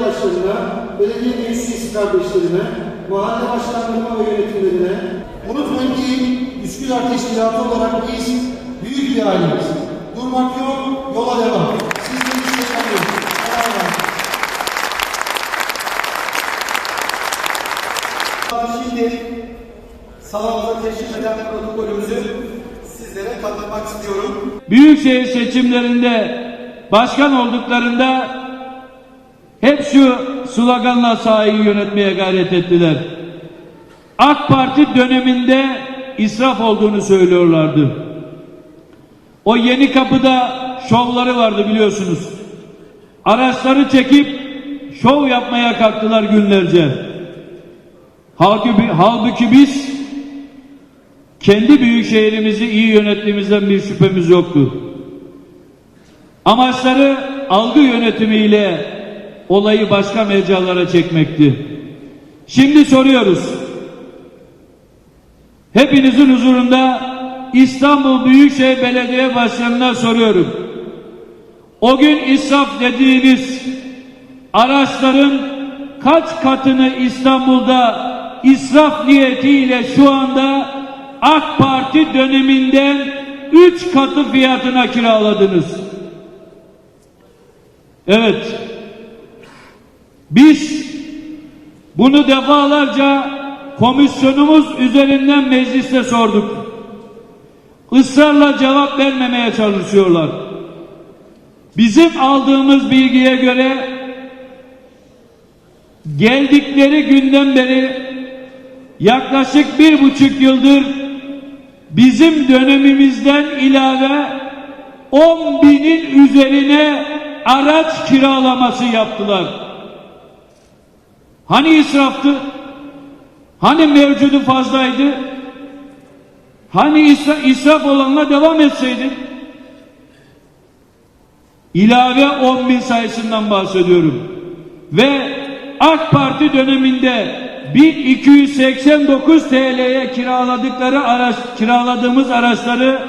başkanına, belediye meclis üyesi kardeşlerime, mahalle başkanlarıma ve yönetimlerine, unutmayın ki Üsküdar Teşkilatı olarak biz büyük bir aileyiz. Durmak yok, yola devam. Sizleri. Allah'a emanet. Şimdi salonumuza teşrif eden protokolümüzü sizlere tanıtmak istiyorum. Büyükşehir seçimlerinde başkan olduklarında hep şu sloganla sahayı yönetmeye gayret ettiler. AK Parti döneminde israf olduğunu söylüyorlardı. O yeni kapıda şovları vardı biliyorsunuz. Araçları çekip şov yapmaya kalktılar günlerce. Halbuki, halbuki biz kendi büyük şehrimizi iyi yönettiğimizden bir şüphemiz yoktu. Amaçları algı yönetimiyle olayı başka mecralara çekmekti. Şimdi soruyoruz. Hepinizin huzurunda İstanbul Büyükşehir Belediye Başkanı'na soruyorum. O gün israf dediğiniz araçların kaç katını İstanbul'da israf niyetiyle şu anda AK Parti döneminden üç katı fiyatına kiraladınız. Evet. Biz bunu defalarca komisyonumuz üzerinden mecliste sorduk. Israrla cevap vermemeye çalışıyorlar. Bizim aldığımız bilgiye göre geldikleri günden beri yaklaşık bir buçuk yıldır bizim dönemimizden ilave 10 binin üzerine araç kiralaması yaptılar. Hani israftı? Hani mevcudu fazlaydı? Hani isra- israf olanla devam etseydi? İlave 10 bin sayısından bahsediyorum. Ve AK Parti döneminde 1289 TL'ye kiraladıkları araç, kiraladığımız araçları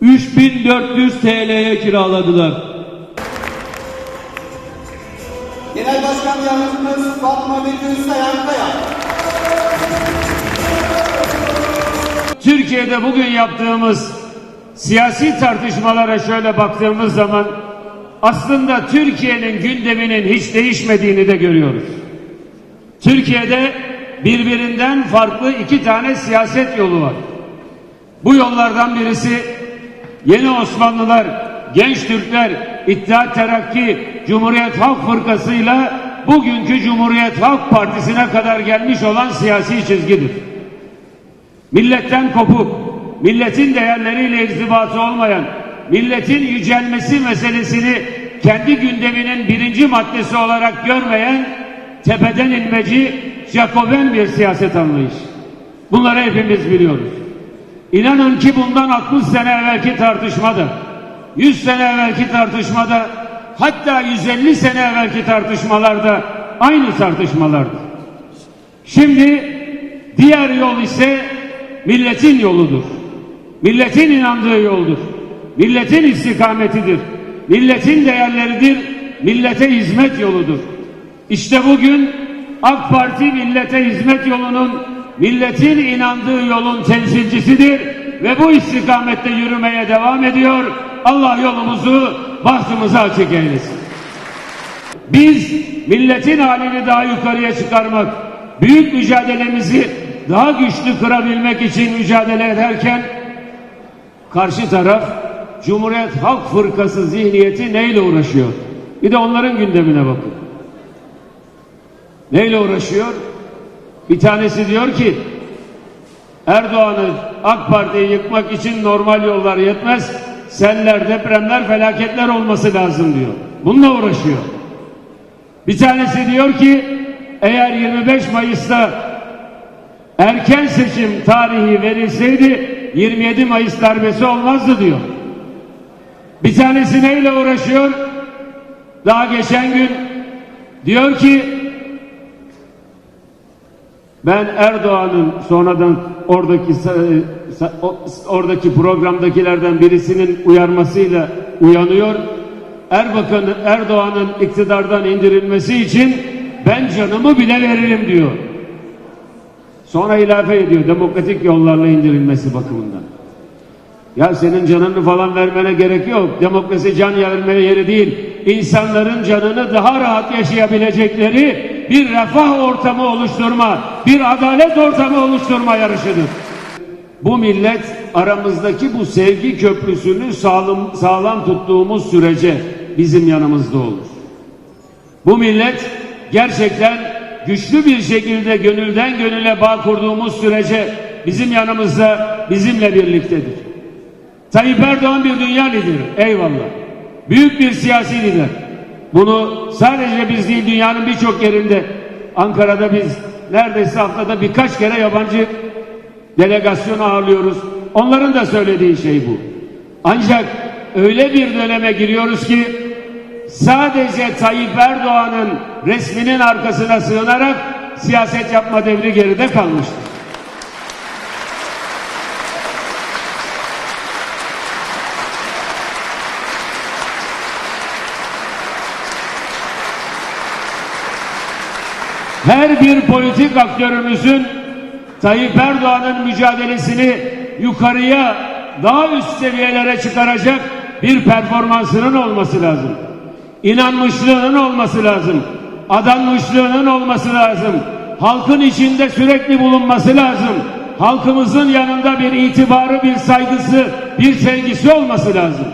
3400 TL'ye kiraladılar. Yardımcımız Fatma Betül Sayankaya. Türkiye'de bugün yaptığımız siyasi tartışmalara şöyle baktığımız zaman aslında Türkiye'nin gündeminin hiç değişmediğini de görüyoruz. Türkiye'de birbirinden farklı iki tane siyaset yolu var. Bu yollardan birisi yeni Osmanlılar, genç Türkler, İttihat Terakki, Cumhuriyet Halk Fırkası'yla bugünkü Cumhuriyet Halk Partisi'ne kadar gelmiş olan siyasi çizgidir. Milletten kopuk, milletin değerleriyle irtibatı olmayan, milletin yücelmesi meselesini kendi gündeminin birinci maddesi olarak görmeyen, tepeden inmeci, Jacoben bir siyaset anlayışı. Bunları hepimiz biliyoruz. İnanın ki bundan 60 sene evvelki tartışmada, 100 sene evvelki tartışmada, hatta 150 sene evvelki tartışmalarda aynı tartışmalardı. Şimdi diğer yol ise milletin yoludur. Milletin inandığı yoldur. Milletin istikametidir. Milletin değerleridir. Millete hizmet yoludur. İşte bugün AK Parti millete hizmet yolunun, milletin inandığı yolun temsilcisidir ve bu istikamette yürümeye devam ediyor. Allah yolumuzu, bahtımızı açık eylesin. Biz milletin halini daha yukarıya çıkarmak, büyük mücadelemizi daha güçlü kırabilmek için mücadele ederken karşı taraf Cumhuriyet Halk Fırkası zihniyeti neyle uğraşıyor? Bir de onların gündemine bakın. Neyle uğraşıyor? Bir tanesi diyor ki Erdoğan'ı AK Parti'yi yıkmak için normal yollar yetmez. Seller, depremler, felaketler olması lazım diyor. Bununla uğraşıyor. Bir tanesi diyor ki eğer 25 Mayıs'ta erken seçim tarihi verilseydi 27 Mayıs darbesi olmazdı diyor. Bir tanesi neyle uğraşıyor? Daha geçen gün diyor ki ben Erdoğan'ın sonradan oradaki oradaki programdakilerden birisinin uyarmasıyla uyanıyor. Erbakan, Erdoğan'ın iktidardan indirilmesi için ben canımı bile veririm diyor. Sonra ilave ediyor demokratik yollarla indirilmesi bakımından. Ya senin canını falan vermene gerek yok. Demokrasi can verme yeri değil. İnsanların canını daha rahat yaşayabilecekleri bir refah ortamı oluşturma, bir adalet ortamı oluşturma yarışıdır. Bu millet aramızdaki bu sevgi köprüsünü sağlam, sağlam tuttuğumuz sürece bizim yanımızda olur. Bu millet gerçekten güçlü bir şekilde gönülden gönüle bağ kurduğumuz sürece bizim yanımızda, bizimle birliktedir. Tayyip Erdoğan bir dünya lideri. Eyvallah. Büyük bir siyasi lider. Bunu sadece biz değil dünyanın birçok yerinde Ankara'da biz neredeyse haftada birkaç kere yabancı delegasyon ağırlıyoruz. Onların da söylediği şey bu. Ancak öyle bir döneme giriyoruz ki sadece Tayyip Erdoğan'ın resminin arkasına sığınarak siyaset yapma devri geride kalmıştır. Her bir politik aktörümüzün Tayyip Erdoğan'ın mücadelesini yukarıya daha üst seviyelere çıkaracak bir performansının olması lazım. İnanmışlığının olması lazım. Adanmışlığının olması lazım. Halkın içinde sürekli bulunması lazım. Halkımızın yanında bir itibarı, bir saygısı, bir sevgisi olması lazım.